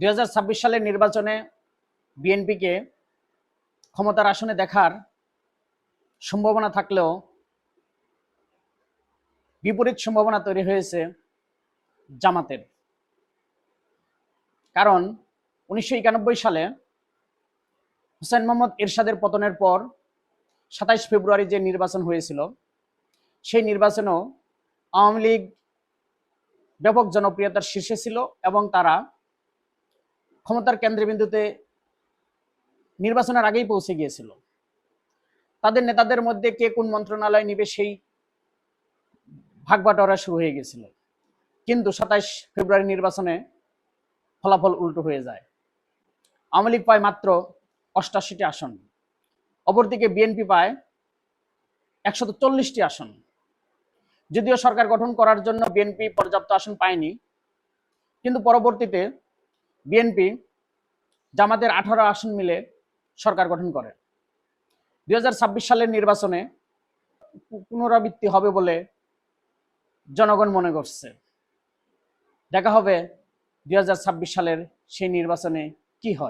দু হাজার ছাব্বিশ সালের নির্বাচনে বিএনপিকে ক্ষমতার আসনে দেখার সম্ভাবনা থাকলেও বিপরীত সম্ভাবনা তৈরি হয়েছে জামাতের। কারণ উনিশশো একানব্বই সালে হুসেন মোহাম্মদ এরশাদের পতনের পর সাতাইশ ফেব্রুয়ারি যে নির্বাচন হয়েছিল, সেই নির্বাচনেও আওয়ামী লীগ ব্যাপক জনপ্রিয়তার শীর্ষে ছিল এবং তারা ক্ষমতার কেন্দ্রবিন্দুতে নির্বাচনের আগেই পৌঁছে গিয়েছিল। তাদের নেতাদের মধ্যে কে কোন মন্ত্রণালয় নিবে সেই ভাগবাটোয়ারা শুরু হয়ে গেছিল কিন্তু সাতাইশ ফেব্রুয়ারি নির্বাচনে ফলাফল উল্টো হয়ে যায়। আওয়ামী লীগ পায় মাত্র অষ্টাশিটি আসন। অপরদিকে বিএনপি পায় একশত চল্লিশটি আসন। যদিও সরকার গঠন করার জন্য বিএনপি পর্যাপ্ত আসন পায়নি, কিন্তু পরবর্তীতে বিএনপি জামাতের আঠারো আসন মিলে সরকার গঠন করে। দুই হাজার ছাব্বিশ সালের নির্বাচনে পুনরাবৃত্তি হবে বলে জনগণ মনে করছে। দেখা হবে দুই হাজার ছাব্বিশ সালের সেই নির্বাচনে কি হয়।